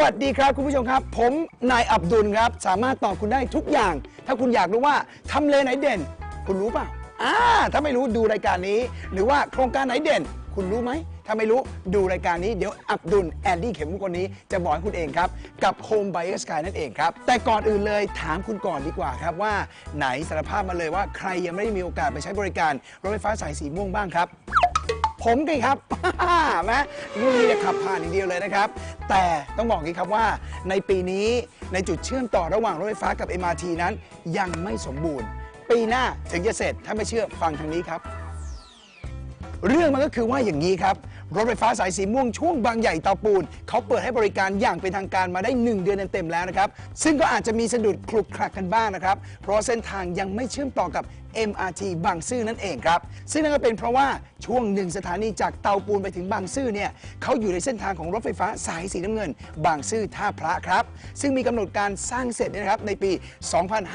วัสดีครับคุณผู้ชมครับ ผมนายอับดุลครับ สามารถตอบคุณได้ทุกอย่าง ถ้าคุณอยากรู้ว่าทำเลไหนเด่น คุณรู้เปล่าอ่าถ้าไม่รู้ดูรายการนี้ หรือว่าโครงการไหนเด่น คุณรู้ไหมถ้าไม่รู้ดูรายการนี้เดี๋ยวอับดุลแอนดี้เข็มมุกคนนี้จะบอกให้คุณเองครับ กับ Home Buyer Sky นั่นเองครับ แต่ก่อนอื่นเลยถามคุณก่อนดีกว่าครับว่าไหนสารภาพมาเลยว่าใครยังไม่ได้มีโอกาสไปใช้บริการรถไฟฟ้าสายสีม่วงบ้างครับ ผมไงครับ แม้รุ่นนี้เนี่ยขับผ่านอย่างเดียวเลยนะครับ แต่ต้องบอกอย่างนี้ครับว่าในปีนี้ในจุดเชื่อมต่อระหว่างรถไฟฟ้ากับ MRT นั้นยังไม่สมบูรณ์ ปีหน้าถึงจะเสร็จถ้าไม่เชื่อฟังทางนี้ครับ เรื่องมันก็คือว่าอย่างนี้ครับ รถไฟฟ้าสายสีม่วงช่วงบางใหญ่เตาปูน เขาเปิดให้บริการอย่างเป็นทางการมาได้ 1 เดือนเต็มๆแล้วนะครับ ซึ่งก็อาจจะมีสะดุดคลุกคลักกันบ้างนะครับ เพราะเส้นทางยังไม่เชื่อมต่อกับ MRT บางซื่อนั่นเองครับ ซึ่งนั่นก็เป็นเพราะว่าช่วงหนึ่งสถานีจากเตาปูนไปถึงบางซื่อเนี่ยเขาอยู่ในเส้นทางของรถไฟฟ้าสายสีน้ำเงิน บางซื่อท่าพระครับ ซึ่งมีกำหนดการสร้างเสร็จเนี่ยนะครับในปี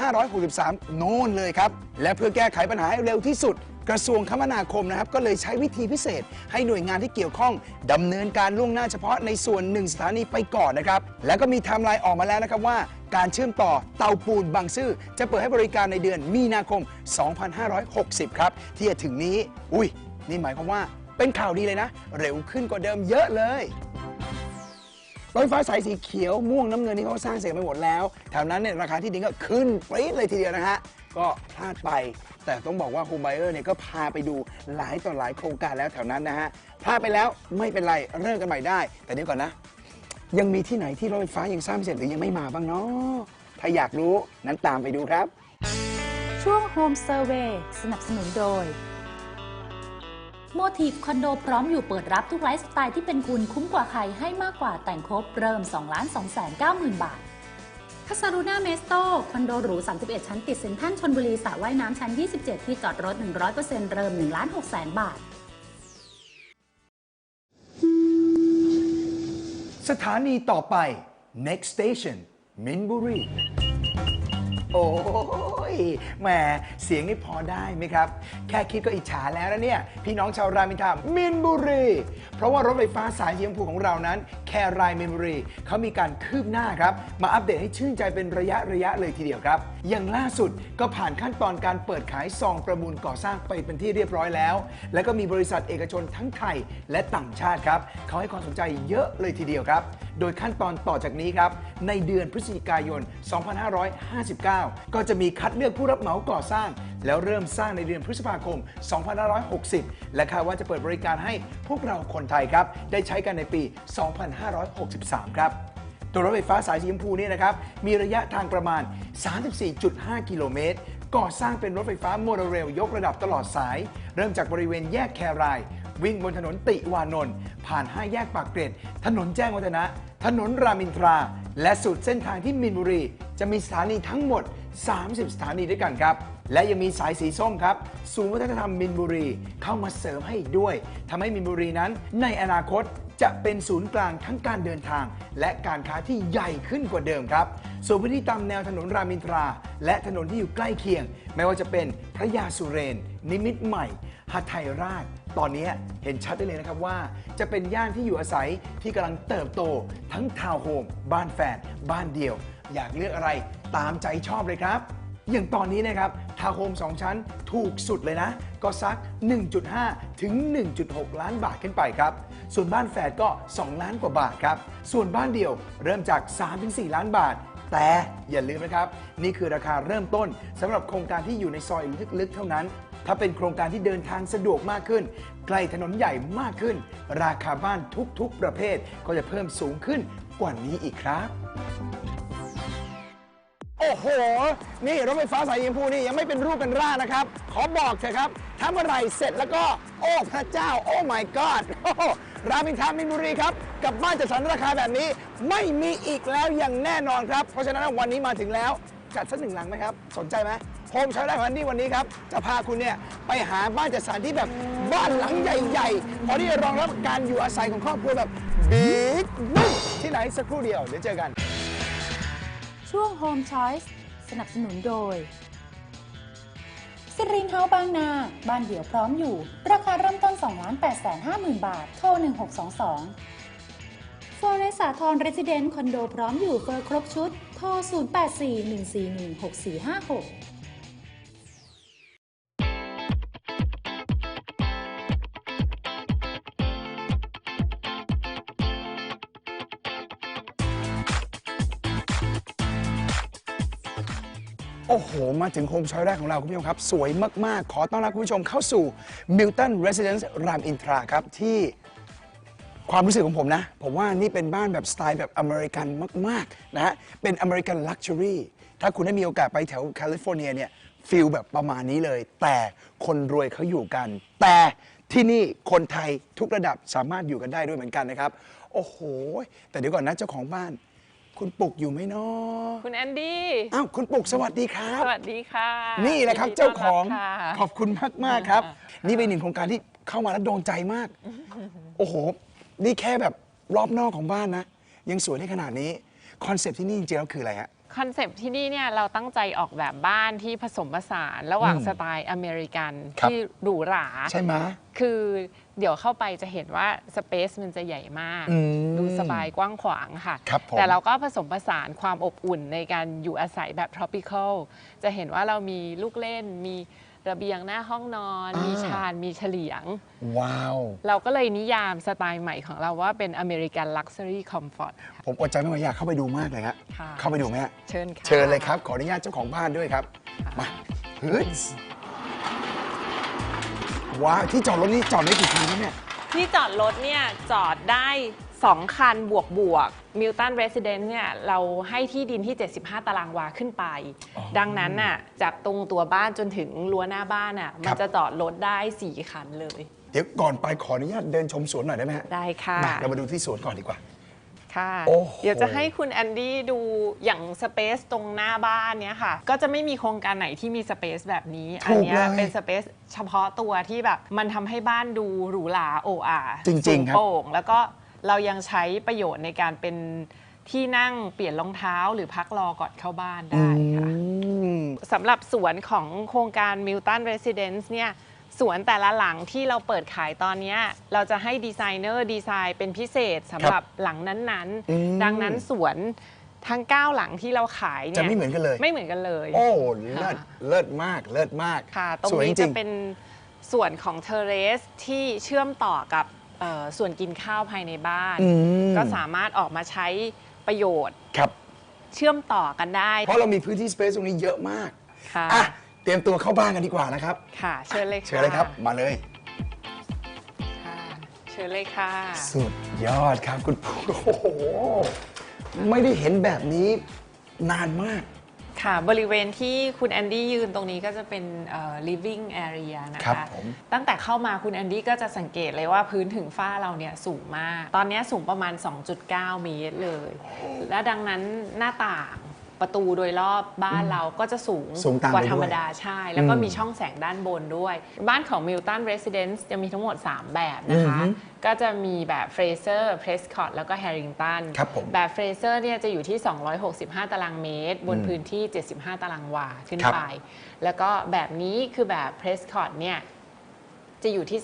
2563 โน่นเลยครับ และเพื่อแก้ไขปัญหาให้เร็วที่สุด กระทรวงคมนาคมนะครับก็เลยใช้วิธีพิเศษ ให้หน่วยงานที่เกี่ยวข้องดำเนินการล่วงหน้าเฉพาะในส่วนหนึ่งสถานีไปก่อนนะครับ แล้วก็มีไทม์ไลน์ออกมาแล้วนะครับว่าการเชื่อมต่อเตาปูนบางซื่อจะเปิดให้บริการในเดือนมีนาคม 2560 ครับ ที่จะถึงนี้ อุ้ย นี่หมายความว่าเป็นข่าวดีเลยนะ เร็วขึ้นกว่าเดิมเยอะเลยรถไฟฟ้าสายสีเขียวม่วงน้ำเงินที่เขาสร้างเสร็จไปหมดแล้วแถวนั้นเนี่ยราคาที่ดินก็ขึ้นปรี๊ดเลยทีเดียวนะฮะ ก็พลาดไป แต่ต้องบอกว่าโฮมไบเออร์เนี่ยก็พาไปดูหลายต่อหลายโครงการแล้วแถวนั้นนะฮะพลาดไปแล้วไม่เป็นไรเริ่มกันใหม่ได้ แต่เดี๋ยวก่อนนะ ยังมีที่ไหนที่รถไฟฟ้ายังสร้างไม่เสร็จหรือยังไม่มาบ้างเนาะถ้าอยากรู้นั้นตามไปดูครับ ช่วง Home Survey สนับสนุนโดยโมทีฟคอนโดพร้อมอยู่เปิดรับทุกไลฟ์สไตล์ที่เป็นคุณคุ้มกว่าใครให้มากกว่าแต่งครบเริ่ม 2 2 9 0 0 0 0 บาท คาซารูน่าเมสโตคอนโดหรู 31 ชั้นติดเซ็นทรัลชนบุรีสระว่ายน้ำชั้น 27 ที่จอดรถ 100%เริ่ม1ล้าน6แสนบาท สถานีต่อไป next station มินบุรี โอ้ยแหมเสียงนี่พอได้ไหมครับ แค่คิดก็อิจฉาแล้วนะเนี่ย พี่น้องชาวรามอินทรามินบุรี เพราะว่ารถไฟฟ้าสายสีชมพูของเรานั้น แค่รายมินบุรีเขามีการคืบหน้าครับ มาอัปเดตให้ชื่นใจเป็นระยะระยะเลยทีเดียวครับ อย่างล่าสุดก็ผ่านขั้นตอนการเปิดขายซองประมูลก่อสร้างไปเป็นที่เรียบร้อยแล้ว แล้วก็มีบริษัทเอกชนทั้งไทยและต่างชาติครับเขาให้ความสนใจเยอะเลยทีเดียวครับ โดยขั้นตอนต่อจากนี้ครับในเดือนพฤศจิกายน 2559 ก็จะมีคัดเลือกผู้รับเหมาก่อสร้าง แล้วเริ่มสร้างในเดือนพฤษภาคม 2560 และคาดว่าจะเปิดบริการให้พวกเราคนไทยครับ ได้ใช้กันในปี 2563 ครับตัวรถไฟฟ้าสายสีชมพูนี่นะครับ มีระยะทางประมาณ 34.5 กิโลเมตร ก่อสร้างเป็นรถไฟฟ้าโมโนเรลยกระดับตลอดสาย เริ่มจากบริเวณแยกแคราย วิ่งบนถนนติวานนท์ผ่าน5แยกปากเกร็ด ถนนแจ้งวัฒนะ ถนนรามอินทรา และสุดเส้นทางที่มินบุรี จะมีสถานีทั้งหมด 30 สถานีด้วยกันครับ และยังมีสายสีส้มครับศูนย์วัฒนธรรมมินบุรีเข้ามาเสริมให้อีกด้วยทำให้มินบุรีนั้น ในอนาคตจะเป็นศูนย์กลางทั้งการเดินทาง และการค้าที่ใหญ่ขึ้นกว่าเดิมครับส่วนพื้นที่ตามแนวถนนรามินทรา และถนนที่อยู่ใกล้เคียง ไม่ว่าจะเป็นพระยาสุเรน นิมิตใหม่หัทไทยราช ตอนนี้เห็นชัดได้เลยนะครับว่า จะเป็นย่านที่อยู่อาศัยที่กำลังเติบโต ทั้งทาวน์โฮมบ้านแฝดบ้านเดี่ยว อยากเลือกอะไรตามใจชอบเลยครับ อย่างตอนนี้นะครับทาวน์โฮม2 ชั้นถูกสุดเลยนะ ก็สัก 1.5 ถึง 1.6 ล้านบาทขึ้นไปครับ ส่วนบ้านแฝดก็ 2 ล้านกว่าบาทครับ ส่วนบ้านเดี่ยวเริ่มจาก 3-4 ล้านบาทแต่อย่าลืมนะครับ นี่คือราคาเริ่มต้นสำหรับโครงการที่อยู่ในซอยลึกๆ เท่านั้น ถ้าเป็นโครงการที่เดินทางสะดวกมากขึ้น ใกล้ถนนใหญ่มากขึ้น ราคาบ้านทุกๆ ประเภทก็จะเพิ่มสูงขึ้นกว่านี้อีกครับ โอ้โห นี่รถไฟฟ้าสายสีชมพูนี่ยังไม่เป็นรูปเป็นร่างนะครับ ขอบอกเถอะครับถ้าเมื่อไหร่เสร็จแล้วก็ โอ้พระเจ้า โอ้ my god โอ้โหรามอินทรามินบุรีครับ กับบ้านจัดสรรราคาแบบนี้ ไม่มีอีกแล้วอย่างแน่นอนครับ เพราะฉะนั้นวันนี้มาถึงแล้ว จัดสักหนึ่งหลังไหมครับ สนใจไหมโฮมใช้ได้ของอันนี้วันนี้ครับ จะพาคุณเนี่ยไปหาบ้านจัดสรรที่แบบบ้านหลังใหญ่ๆพอที่จะรองรับการอยู่อาศัยของครอบครัวแบบบิ๊กบึ้มที่ไหนสักครู่เดียวเดี๋ยวเจอกัน ช่วง Home Choice สนับสนุนโดยสิรินเฮาบางนา บ้านเดี่ยวพร้อมอยู่ ราคาเริ่มต้น 2 8 5 0 0 0 บาท โทร 1622ฟอเรสสาทรเรสซิเดนต์คอนโดพร้อมอยู่เฟอร์ครบชุด โทร 0841416456 โอ้โห มาถึงโฮมช้อยแรกของเราคุณผู้ชมครับ สวยมาก ๆ ขอต้อนรับคุณผู้ชมเข้าสู่ Milton Residence รามอินทราครับ ที่ความรู้สึกของผมนะ ผมว่านี่เป็นบ้านแบบสไตล์แบบอเมริกันมาก ๆ นะฮะ เป็นอเมริกันลักชัวรี่ถ้าคุณได้มีโอกาสไปแถวแคลิฟอร์เนียเนี่ยฟิลแบบประมาณนี้เลย แต่คนรวยเขาอยู่กัน แต่ที่นี่คนไทยทุกระดับสามารถอยู่กันได้ด้วยเหมือนกันนะครับ โอ้โห แต่เดี๋ยวก่อนนะเจ้าของบ้าน คุณปุกอยู่ไหมเนาะคุณแอนดี้อ้าวคุณปุกสวัสดีครับ สวัสดีค่ะนี่แหละครับยินดีเจ้าของต้นรับค่ะ ขอบคุณมากมากๆครับ นี่เป็นหนึ่งโครงการที่เข้ามาแล้วโดนใจมาก โอ้โห นี่แค่แบบรอบนอกของบ้านนะ ยังสวยได้ขนาดนี้ คอนเซปต์ที่นี่จริงๆแล้วคืออะไรฮะ คอนเซปต์ที่นี่เนี่ยเราตั้งใจออกแบบบ้านที่ผสมผสานระหว่างอืมสไตล์อเมริกันครับ ที่หรูหรา ใช่ไหมคือเดี๋ยวเข้าไปจะเห็นว่าสเปซมันจะใหญ่มาก อืมดูสบายกว้างขวางค่ะ ครับผมแต่เราก็ผสมผสานความอบอุ่นในการอยู่อาศัยแบบ tropical จะเห็นว่าเรามีลูกเล่นมี ระเบียงหน้าห้องนอน มีชานมีเฉลียง ว้าว เราก็เลยนิยามสไตล์ใหม่ของเราว่าเป็นอเมริกันลักชัวรี่คอมฟอร์ต ผมอดใจไม่ไหวอยากเข้าไปดูมากเลยฮะค่ะ เข้าไปดูไหมฮะเชิญค่ะ เชิญเลยครับ ขออนุญาตเจ้าของบ้านด้วยครับ มาเฮ้ยว้าวที่จอดรถนี่จอดได้กี่คันครับเนี่ย ที่จอดรถเนี่ยจอดได้ 2 คันบวกบวกมิลตันเรสซิเดนต์เนี่ยเราให้ที่ดินที่ 75 ตารางวาขึ้นไปอ๋อดังนั้นน่ะจากตรงตัวบ้านจนถึงรั้วหน้าบ้านน่ะคมัรันบจะจอดรถได้ 4 คันเลย เดี๋ยวก่อนไปขออนุญาตเดินชมสวนหน่อยได้ไหมฮะได้ค่ะมาเรามาดูที่สวนก่อนดีกว่าค่ะโอ้โหเดี๋ยวจะให้คุณแอนดี้ดูอย่างสเปซตรงหน้าบ้านเนี่ยค่ะ ก็จะไม่มีโครงการไหนที่มีสเปซแบบนี้ อัถูกเนี้ยเลยเป็นสเปซเฉพาะตัวที่แบบมันทำให้บ้านดูหรูหราโอ้อาจริงๆสูครับโปร่งแล้วก็ เรายังใช้ประโยชน์ในการเป็นที่นั่งเปลี่ยนรองเท้าหรือพักรอก่อนเข้าบ้านได้ค่ะอืมสำหรับสวนของโครงการ Milton Residence เนี่ยสวนแต่ละหลังที่เราเปิดขายตอนเนี้ยเราจะให้ดีไซเนอร์ดีไซน์เป็นพิเศษสำหรับหลังนั้นอืมๆดังนั้นสวนทั้ง 9 หลังที่เราขายเนี่ยจะไม่เหมือนกันเลย ไม่เหมือนกันเลย โอ้เลิศเลิศมากเลิศมากค่ะ ตรงสวยนี้จจะริงเป็นส่วนของเทเรสที่เชื่อมต่อกับ เอ่อส่วนกินข้าวภายในบ้าน อืม ก็สามารถออกมาใช้ประโยชน์ครับ เชื่อมต่อกันได้เพราะเรามีพื้นที่สเปซตรงนี้เยอะมากค่ะอะเตรียมตัวเข้าบ้านกันดีกว่านะครับ ค่ะ เชิญเลยค่ะเชิญเลยครับ มาเลย ค่ะเชิญเลยค่ะ สุดยอดครับคุณปู่โอ้โห ไม่ได้เห็นแบบนี้นานมาก ค่ะ บริเวณที่คุณแอนดี้ยืนตรงนี้ก็จะเป็นเอ่อ living area นะครัคะ บผม ตั้งแต่เข้ามาคุณแอนดี้ก็จะสังเกตเลยว่าพื้นถึงฝ้าเราเนี่ยสูงมาก ตอนนี้สูงประมาณ 2.9 เมตรเลย และดังนั้นหน้าต่าง ประตูโดยรอบบ้านเราก็จะสูงสูงตามกว่าไปด้วยธรรมดาใช่ แล้วก็อืมมีช่องแสงด้านบนด้วย บ้านของ Milton Residence จะมีทั้งหมด 3 แบบนะคะ อือฮึก็จะมีแบบ Fraser Prescott แล้วก็ Harrington ครับผมแบบเฟรเซอร์เนี่ยจะอยู่ที่ 265 ตารางเมตร บนอืมพื้นที่ 75 ตารางวาขึ้นครับ ไป แล้วก็แบบนี้คือแบบเพรสคอ t เนี่ย จะอยู่ที่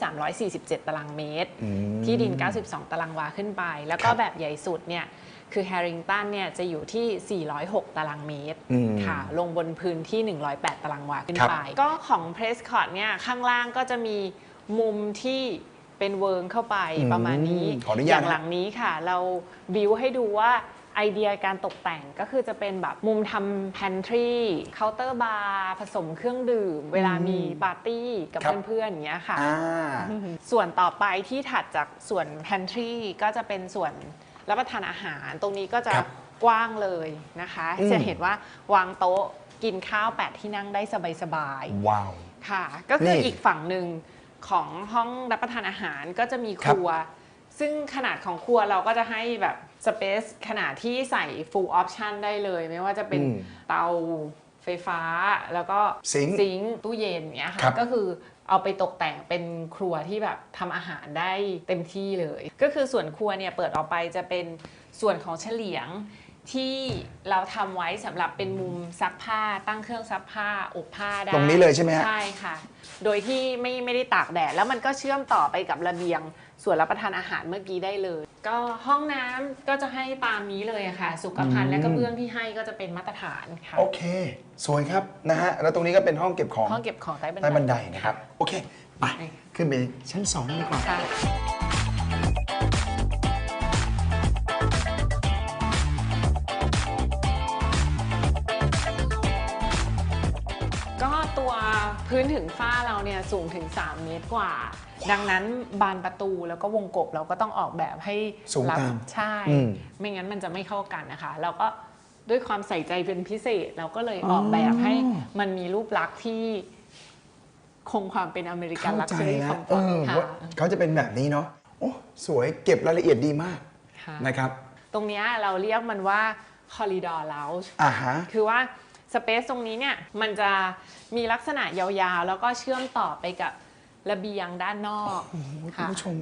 347 ตารางเมตรอืมที่ดิน 92 ตารางวาขึ้นไป แล้วก็ครับแบบใหญ่สุดเนี่ยคือแฮริงตันเนี่ยจะอยู่ที่ 406 ตารางเมตรอืมค่ะ ลงบนพื้นที่ 108 ตารางวาขึ้นครับไป ก็ของเพรสคอ t เนี่ยข้างล่างก็จะมีมุมที่เป็นเวิร์งเข้าไปประมาณนี้อืมขออนุญาตย่างนะหลังนี้ค่ะ เราบิวให้ดูว่า ไอเดียการตกแต่งก็คือจะเป็นแบบมุมทำ pantry เคาน์เตอร์บาร์ผสมเครื่องดื่ม เวลามีปาร์ตี้กับครับ เพื่อนๆอย่างเงี้ยค่ะ อ่า ส่วนต่อไปที่ถัดจากส่วน pantry ก็จะเป็นส่วนรับประทานอาหารตรงนี้ก็จะครับกว้างเลยนะคะ อืม จะเห็นว่าวางโต๊ะกินข้าวแปดที่นั่งได้สบายๆว้าวค่ะ ก็คือนี่อีกฝั่งหนึ่งของห้องรับประทานอาหารก็จะมีครัวซึ่งขนาดของครัวเราก็จะให้แบบ สเปซขนาดที่ใส่ full option ได้เลย ไม่ว่าจะเป็นอืมเตาไฟฟ้า แล้วก็ซิงค์ซิงค์ตู้เย็นเนี้ยครัค่ะบก็คือเอาไปตกแต่งเป็นครัวที่แบบทำอาหารได้เต็มที่เลย ก็คือส่วนครัวเนี่ยเปิดออกไปจะเป็นส่วนของเฉลียงที่เราทำไว้สำหรับเป็นมุมซักผ้าตั้งเครื่องซักผ้าอบผ้าได้ตรงนี้เลยใช่ไหมฮะใช่ค่ะ โดยที่ไม่ไม่ได้ตากแดดแล้วมันก็เชื่อมต่อไปกับระเบียง ส่วนรับประทานอาหารเมื่อกี้ได้เลย ก็ห้องน้ำก็จะให้ตามนี้เลยอะค่ะ สุขภัณอืมฑ์และกระเบื้องที่ให้ก็จะเป็นมาตรฐานค่ะ โอเค สวยครับนะฮะ แล้วตรงนี้ก็เป็นห้องเก็บของห้องเก็บของใต้บันได ใต้บันไดนะครับ โอเค ไป ไปขึ้นไปชั้นสองดีกว่า ค่ะก็ตัวพื้นถึงฝ้าเราเนี่ยสูงถึง 3 เมตรกว่า ดังนั้นบานประตูแล้วก็วงกบเราก็ต้องออกแบบให้สูงรับตามใช่ อืม ไม่งั้นมันจะไม่เข้ากันนะคะ เราก็ด้วยความใส่ใจเป็นพิเศษ เราก็เลยออกแบบให้มันมีรูปลักษณ์ที่คงความเป็นอเมริกันเข้าลักใจชัวรี่แล้ควอมฟเออร์อตค่ะว่าเขาจะเป็นแบบนี้เนาะโอ้สวยเก็บรายละเอียดดีมากค่ะนะครับตรงเนี้ยเราเรียกมันว่า corridor lounge อ่าฮะ คือว่าสเปซตรงนี้เนี่ยมันจะมีลักษณะยาวๆ แล้วก็เชื่อมต่อไปกับ ระเบียงด้านนอกโอ้โหคุณค่ะ ผู้ชม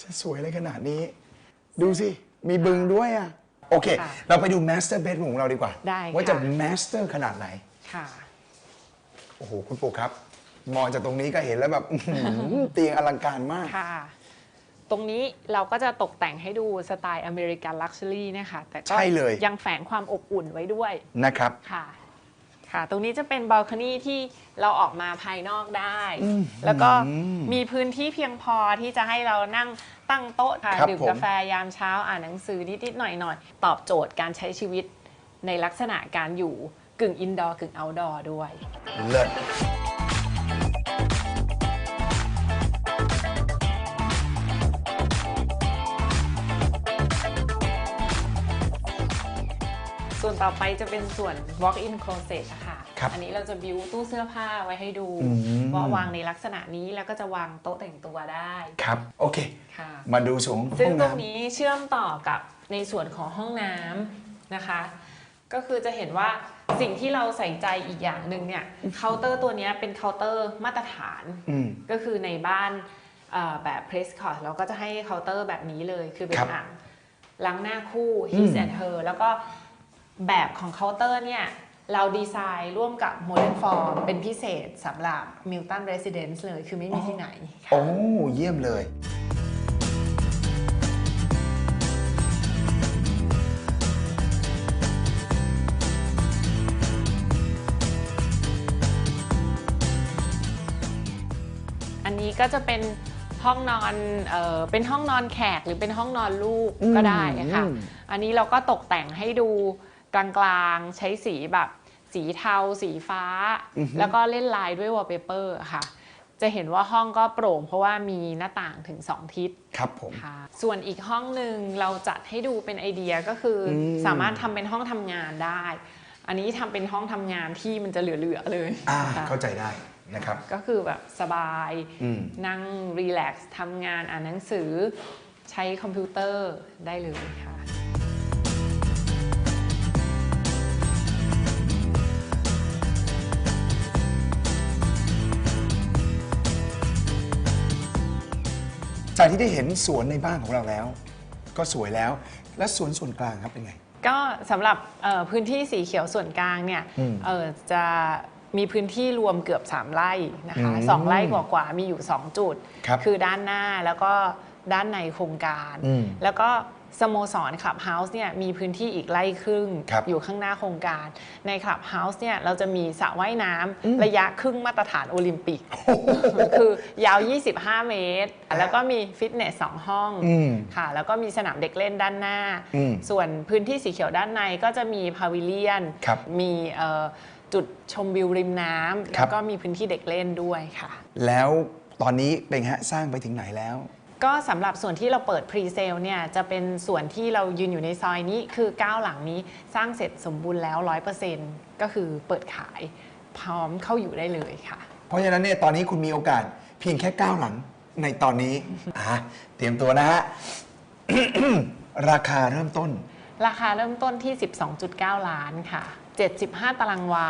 จะสวยอะไรขนาดนี้ ดูสิ มีบึงด้วยอะ โอเค ค่ะเราไปดู master bedroom ของเราดีกว่า ได้ว่าจะ ค่ะ master ขนาดไหน ค่ะ โอ้โห คุณปู่ครับ มองจากตรงนี้ก็เห็นแล้วแบบ อื้อหือเตียงอลังการมาก ค่ะ ตรงนี้เราก็จะตกแต่งให้ดูสไตล์อเมริกันลักชัวรี่นะคะ แต่ก็ใช่เลย ยังแฝงความอบอุ่นไว้ด้วยนะครับ ค่ะ ค่ะ ตรงนี้จะเป็นบ a ลค n นีที่เราออกมาภายนอกได้อืมแล้วก็มีพื้นที่เพียงพอที่จะให้เรานั่งตั้งโต๊ะค่ะครับดื่มผมกาแฟยามเช้าอ่านหนังสือนิดๆหน่อยๆ ตอบโจทย์การใช้ชีวิตในลักษณะการอยู่กึ่งอินดอร์กึ่งเอาท์ดอร์ด้วยเลิศ ต่อไปจะเป็นส่วน walk-in closet อะค่ะ ครับอันนี้เราจะบิวตู้เสื้อผ้าไว้ให้ดูอืม ว่าวางในลักษณะนี้แล้วก็จะวางโต๊ะแต่งตัวได้ ครับ โอเค ค่ะ มาดูสูงซึ่งห้องตรงน้ำ นี้เชื่อมต่อกับในส่วนของห้องน้ำนะคะ ก็คือจะเห็นว่าสิ่งที่เราใส่ใจอีกอย่างหนึ่งเนี่ยเคาน์เตอร์ตัวเนี้ยเป็นเคาน์เตอร์มาตรฐาน อืม ก็คือในบ้านเอ่อแบบเพรสคอร์เราก็จะให้เคาน์เตอร์แบบนี้เลยคือเป็นครับอ่างล้างหน้าคู่อืม his and her แล้วก็ แบบของเคาน์เตอร์เนี่ยเราดีไซน์ร่วมกับ Modern Form เป็นพิเศษสำหรับ Milton Residence เลยคือไม่มีที่ไหนค่ะโอ้เยี่ยมเลย อันนี้ก็จะเป็นห้องนอนเอ่อเป็นห้องนอนแขกหรือเป็นห้องนอนลูกอืมก็ได้ค่ะอืมอันนี้เราก็ตกแต่งให้ดู กลางๆ ใช้สีแบบสีเทา สีฟ้า แล้วก็เล่นลายด้วยวอลเปเปอร์ค่ะ จะเห็นว่าห้องก็โปร่งเพราะว่ามีหน้าต่างถึง 2 ทิศครับผมค่ะส่วนอีกห้องหนึ่งเราจัดให้ดูเป็นไอเดียก็คืออมสามารถทำเป็นห้องทำงานได้ อันนี้ทำเป็นห้องทำงานที่มันจะเหลือๆเลยอ่าค่ะเข้าใจได้นะครับก็คือแบบสบายอืมนั่งรีแลกซ์ทำงานอ่านหนังสือใช้คอมพิวเตอร์ได้เลยค่ะ จากที่ได้เห็นสวนในบ้านของเราแล้ว ก็สวยแล้ว และสวนส่วนกลางครับเป็นไง ก็สำหรับเอ่อพื้นที่สีเขียวส่วนกลางเนี่ยอืมเอ่อจะมีพื้นที่รวมเกือบ 3 ไร่นะคะอืมสองไร่กว่าๆมีอยู่ 2 จุดครับอด้านหน้าแล้วก็ด้านในโครงการ อืมแล้วก็ สโมสรคลับเฮาส์เนี่ยมีพื้นที่อีกไร่ครึ่งครับอยู่ข้างหน้าโครงการ ในคลับเฮาส์เนี่ยเราจะมีสระว่ายน้ำอืมระยะครึ่งมาตรฐานโอลิมปิก คือยาว 25 เมตร แล้วก็มีฟิตเนส 2 ห้องอืมค่ะ แล้วก็มีสนามเด็กเล่นด้านหน้าอืมส่วนพื้นที่สีเขียวด้านในก็จะมีพาวิเลียนครับมีเอ่อจุดชมวิวริมน้ำครัแล้บวก็มีพื้นที่เด็กเล่นด้วยค่ะ แล้วตอนนี้เป็นไงฮะสร้างไปถึงไหนแล้ว ก็สำหรับส่วนที่เราเปิดพรีเซลเนี่ยจะเป็นส่วนที่เรายืนอยู่ในซอยนี้คือ 9 หลังนี้สร้างเสร็จสมบูรณ์แล้ว 100%ก็คือเปิดขายพร้อมเข้าอยู่ได้เลยค่ะ เพราะฉะนั้นเนี่ยตอนนี้คุณมีโอกาสเพียงแค่ก้าวหลังในตอนนี้ อะเตรียมตัวนะฮะ ราคาเริ่มต้น ราคาเริ่มต้นที่ 12.9 ล้านค่ะ 75 ตารางวา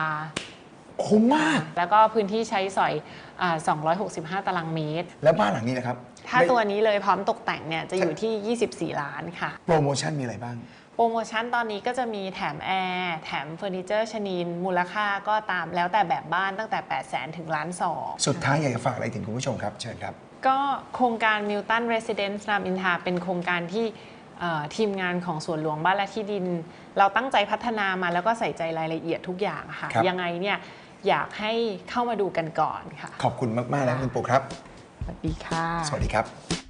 คุ้มมาก แล้วก็พื้นที่ใช้สอยอา265 ตารางเมตร แล้วบ้านหลังนี้นะครับ ถ้าไม่ตัวนี้เลยพร้อมตกแต่งเนี่ยจะอยู่ที่ 24 ล้านค่ะ โปรโมชั่นมีอะไรบ้าง โปรโมชั่นตอนนี้ก็จะมีแถมแอร์แถมเฟอร์นิเจอร์ชนิน มูลค่าก็ตามแล้วแต่แบบบ้านตั้งแต่ 8 0 0 0 0 0 ถึงล้านสองสุดท้ายอยากจะฝากอะไรถึงคุณผู้ชมครับ เชิญครับ ก็โครงการ Milton Residence รามอินทราเป็นโครงการที่เอ่อทีมงานของสวนหลวงบ้านและที่ดิน เราตั้งใจพัฒนามาแล้วก็ใส่ใจรายละเอียดทุกอย่างค่ะ ครับ ยังไงเนี่ยอยากให้เข้ามาดูกันก่อนค่ะ ขอบคุณมากๆแล้วคุณปุ๊กครับ สวัสดีค่ะ สวัสดีครับ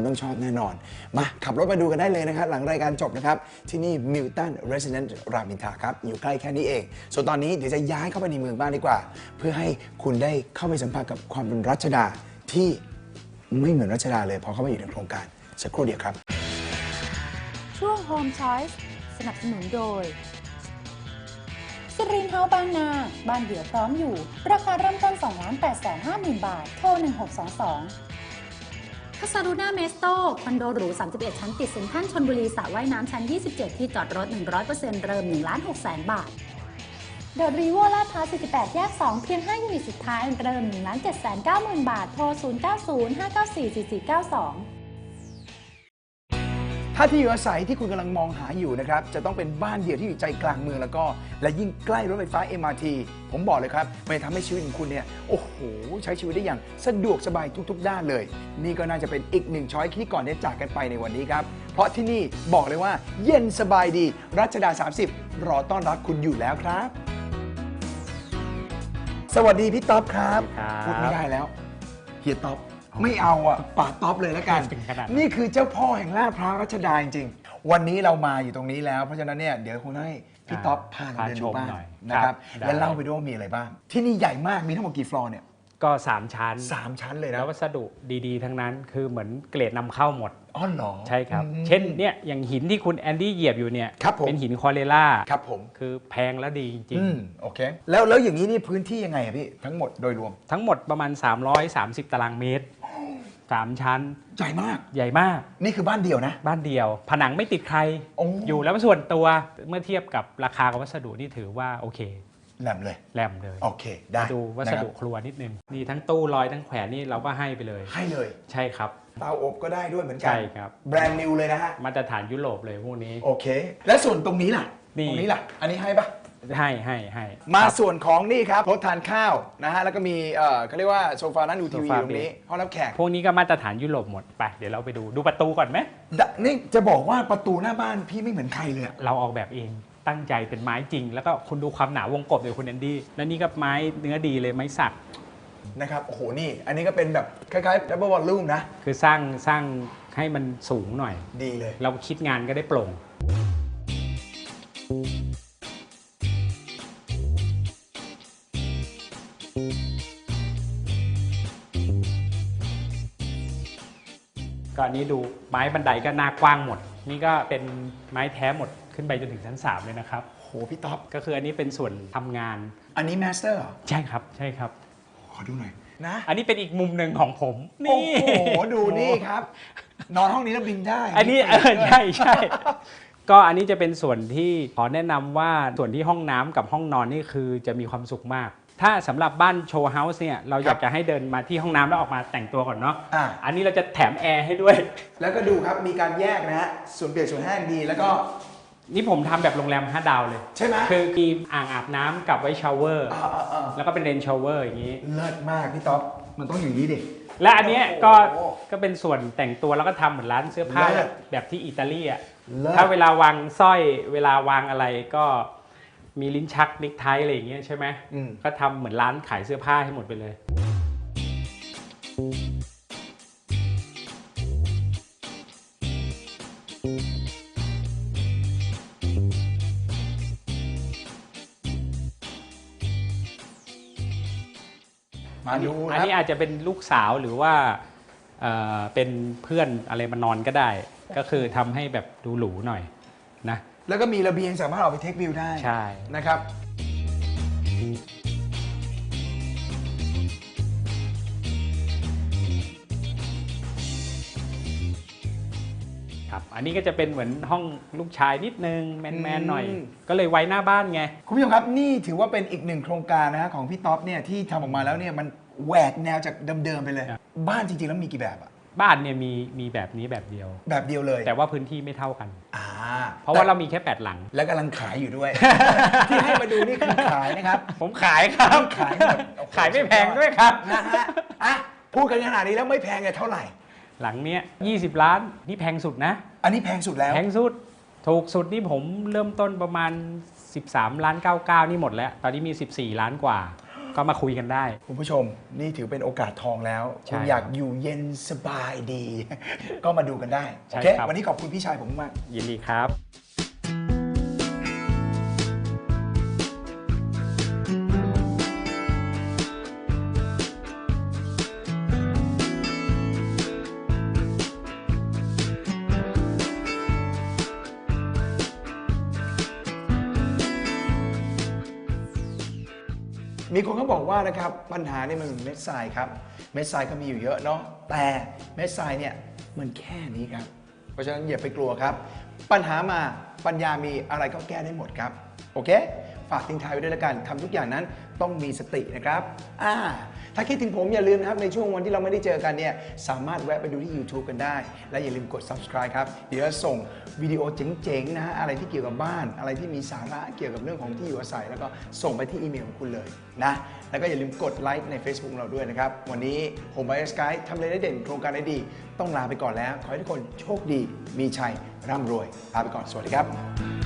คุณต้องชอบแน่นอน มาขับรถมาดูกันได้เลยนะครับ หลังรายการจบนะครับ ที่นี่ Milton Resident รามอินทราครับ อยู่ใกล้แค่นี้เอง ส่วนตอนนี้เดี๋ยวจะย้ายเข้าไปในเมืองบ้างดีกว่า เพื่อให้คุณได้เข้าไปสัมผัสกับความเป็นรัชดาที่ไม่เหมือนรัชดาเลยพอเข้ามาอยู่ในโครงการสักครู่เดียวครับ ช่วง Home Choice สนับสนุนโดยสรินเฮาบางนา บ้านเดี่ยวพร้อมอยู่ ราคาเริ่มต้น 2 8 5 0 0 0 0 บาท โทร 1622 คาซารูน่าเมสโตคอนโดหรู 31 ชั้นติดเซ็นทรัลชนบุรีสระว่ายน้ำชั้น 27 ที่จอดรถ 100%เริ่ม1ล้าน6แสนบาท เดอะรีโวลาดพร้าว48 แยก 2 เพียง 5 ยูนิตสุดท้าย เริ่ม1ล้าน7 9 0 0 0 0 บาท โทร 090 594 4492 ถ้าที่อยู่อาศัยที่คุณกำลังมองหาอยู่นะครับจะต้องเป็นบ้านเดี่ยวที่อยู่ใจกลางเมืองแล้วก็ และยิ่งใกล้รถไฟฟ้า MRT ผมบอกเลยครับมันจะทำให้ชีวิตของคุณเนี่ยโอ้โห ใช้ชีวิตได้อย่างสะดวกสบายทุก ๆ ด้านเลย นี่ก็น่าจะเป็นอีกหนึ่งช้อยที่ก่อนที่จะจากกันไปในวันนี้ครับ เพราะที่นี่บอกเลยว่า เย็นสบายดี รัชดา 30 รอต้อนรับคุณอยู่แล้วครับ สวัสดีพี่ต๊อบครับครับ พูดไม่ได้แล้วเฮียต๊อบ ไม่เอาอะป่าต๊อบเลยแล้วกันถึงขนาดนั้น นี่คือเจ้าพ่อแห่งลาดพร้าวรัชดาจริงๆ วันนี้เรามาอยู่ตรงนี้แล้ว เพราะฉะนั้นเนี่ยเดี๋ยวคงให้พี่ต๊อบพาเราเดินดูบ้านพาชมหน่อยนะครับครับได้และเล่าไปด้วยว่ามีอะไรบ้าง ที่นี่ใหญ่มากมีทั้งหมดกี่ฟลอร์เนี่ยก็ 3 ชั้น สามชั้นเลยนะแล้ววัสดุดีๆ ทั้งนั้นคือเหมือนเกรดนำเข้าหมด อ๋อเหรอ ใช่ครับอืมเช่นเนี่ยอย่างหินที่คุณแอนดี้เหยียบอยู่เนี่ย ครับผม เป็นหินคอเรล่าครับผม คือแพงและดีจริงอืมโอเค แล้วแล้วอย่างนี้นี่พื้นที่ยังไงอะพี่ ทั้งหมดโดยรวม ๆ ทั้งหมดประมาณ 330 ตารางเมตร 3ชั้น ใหญ่มาก ใหญ่มาก นี่คือบ้านเดียวนะ บ้านเดียว ผนังไม่ติดใคร โอ้ อยู่แล้วส่วนตัว เมื่อเทียบกับราคากับวัสดุนี่ถือว่าโอเคแหลมเลยแรมเลย โอเค ได้ดูวัสดุนะคครัวนิดนึง นี่ทั้งตู้ลอยทั้งแขวนนี่เราก็ให้ไปเลยรับให้เลย ใช่ครับ เตาอบก็ได้ด้วยเหมือนกัใช่ครับ แบรนด์นิวเลยนะฮะ มาตรฐานยุโรปเลยพวกนี้ โอเค และส่วนตรงนี้ล่ะ นี่ ตรงนี้ล่ะ อันนี้ให้ปะ ให้ให้ให้มาครับส่วนของนี่ครับรถทานข้าวนะฮะแล้วก็มีเอ่อเขาเรียกว่าโซฟานั่งดูทีวีโซฟาตรงนี้ห้องรับแขก พวกนี้ก็มาตรฐานยุโรปหมดไป เดี๋ยวเราไปดูดูประตูก่อนไหมดะนี่จะบอกว่าประตูหน้าบ้านพี่ไม่เหมือนใครเลยอะเราออกแบบเองตั้งใจเป็นไม้จริง แล้วก็คุณดูความหนาวงกบเดี๋ยวคุณแอนดี้แล้วนี่ก็ไม้เนื้อดีเลยไม้สักนะครับโอ้โหนี่ อันนี้ก็เป็นแบบคล้ายๆ double volume นะ คือสร้างสร้างให้มันสูงหน่อย ดีเลย เราคิดงานก็ได้โปร่ง ก็อันนี้ดูไม้บันไดก็หน้ากว้างหมด นี่ก็เป็นไม้แท้หมดขึ้นไปจนถึงชั้น 3 เลยนะครับโอ้โหพี่ท็อป ก็คืออันนี้เป็นส่วนทำงานอันนี้ master เหรอ ใช่ครับใช่ครับ ขอดูหน่อย นะ อันนี้เป็นอีกมุมหนึ่งของผมโอ้นี่โห ดูนี่ครับ นอนห้องนี้แล้วบินได้อันนี้มีเอปีกอด้วยใช่ใช่ ก็อันนี้จะเป็นส่วนที่ขอแนะนำว่าส่วนที่ห้องน้ำกับห้องนอนนี่คือจะมีความสุขมาก ถ้าสำหรับบ้านโชว์เฮาส์เนี่ยเราอยากจะให้เดินมาที่ห้องน้ำแล้วออกมาแต่งตัวก่อนเนาะอะอันนี้เราจะแถมแอร์ให้ด้วย แล้วก็ดูครับมีการแยกนะฮะส่วนเปียกส่วนแห้งดีแล้วก็นี่ผมทำแบบโรงแรม 5 ดาวเลย ใช่ไหมคือมีอ่างอาบน้ำกับไว้ชาวเวอร์อ่าอ่าอ่าแล้วก็เป็นเรนชาวเวอร์อย่างนี้ เลิศมากพี่ท็อปมันต้องอย่างนี้ดิ และอันเนี้ยก็โอ้โหก็เป็นส่วนแต่งตัวแล้วก็ทำเหมือนร้านเสื้อผ้าเลิศแบบที่อิตาลีอะเลิศ ถ้าเวลาวางสร้อยเวลาวางอะไรก็ มีลิ้นชักนิกไทอะไรอย่างเงี้ยใช่ไหมอืม ก็ทำเหมือนร้านขายเสื้อผ้าให้หมดไปเลย มาดูอันครับนี้อาจจะเป็นลูกสาวหรือว่าเอ่อเป็นเพื่อนอะไรมานอนก็ได้ ก็คือทำให้แบบดูหรูหน่อยนะ แล้วก็มีระเบียงสามารถออกไปเทควิวได้ใช่ นะครับครับ ครับ อันนี้ก็จะเป็นเหมือนห้องลูกชายนิดนึง แมน ๆ หน่อย อืม ก็เลยไว้หน้าบ้านไง คุณผู้ชมครับนี่ถือว่าเป็นอีกหนึ่งโครงการนะฮะของพี่ท็อปเนี่ยที่ทำออกมาแล้วเนี่ยมันแหวกแนวจากเดิมๆไปเลย ครับ บ้านจริงๆแล้วมีกี่แบบอะ บ้านเนี่ยมีมีแบบนี้แบบเดียว แบบเดียวเลยแต่ว่าพื้นที่ไม่เท่ากัน อ่าเพราะว่าเรามีแค่ 8 หลัง และกำลังขายอยู่ด้วย ที่ให้มาดูนี่คือขายนะครับผมขายครับ ขายหมดโอ้โหขายไม่แพงด้วยครับ นะฮะอะพูดกันขนาดนี้แล้วไม่แพงเลยเท่าไหร่ หลังเนี้ย20 ล้านนี่แพงสุดนะ อันนี้แพงสุดแล้วแพงสุด ถูกสุดนี่ผมเริ่มต้นประมาณ 13 ล้าน 99 นี่หมดแล้ว ตอนนี้มี 14 ล้านกว่า ก็มาคุยกันได้ คุณผู้ชม นี่ถือเป็นโอกาสทองแล้ว ใช่คุณอยากอยู่เย็นสบายดี ก็มาดูกันได้ใช่โอเคครับ วันนี้ขอบคุณพี่ชายผมมาก ยินดีครับ ว่านะครับปัญหาเนี่ยมันเหมือนเม็ดทรายครับ เม็ดทรายก็มีอยู่เยอะเนาะแต่เม็ดทรายเนี่ยมันแค่นี้ครับ เพราะฉะนั้นอย่าไปกลัวครับ ปัญหามาปัญญามีอะไรก็แก้ได้หมดครับ โอเค ฝากทิ้งท้ายไว้ด้วยละกันทำทุกอย่างนั้นต้องมีสตินะครับอ่าถ้าคิดถึงผมอย่าลืมนะครับในช่วงวันที่เราไม่ได้เจอกันเนี่ยสามารถแวะไปดูที่ YouTube กันได้ และอย่าลืมกด subscribe ครับ เดี๋ยวส่งวิดีโอเจ๋งๆนะฮะอะไรที่เกี่ยวกับบ้าน อะไรที่มีสาระเกี่ยวกับเรื่องของที่อยู่อาศัย แล้วก็ส่งไปที่อีเมลของคุณเลยนะแล้วก็อย่าลืมกดไลค์ใน Facebook เราด้วยนะครับ วันนี้ผมไบสกายทำเลได้เด่นโครงการได้ดี ต้องลาไปก่อนแล้ว ขอให้ทุกคนโชคดีมีชัยร่ำรวยลาไปก่อนสวัสดีครับ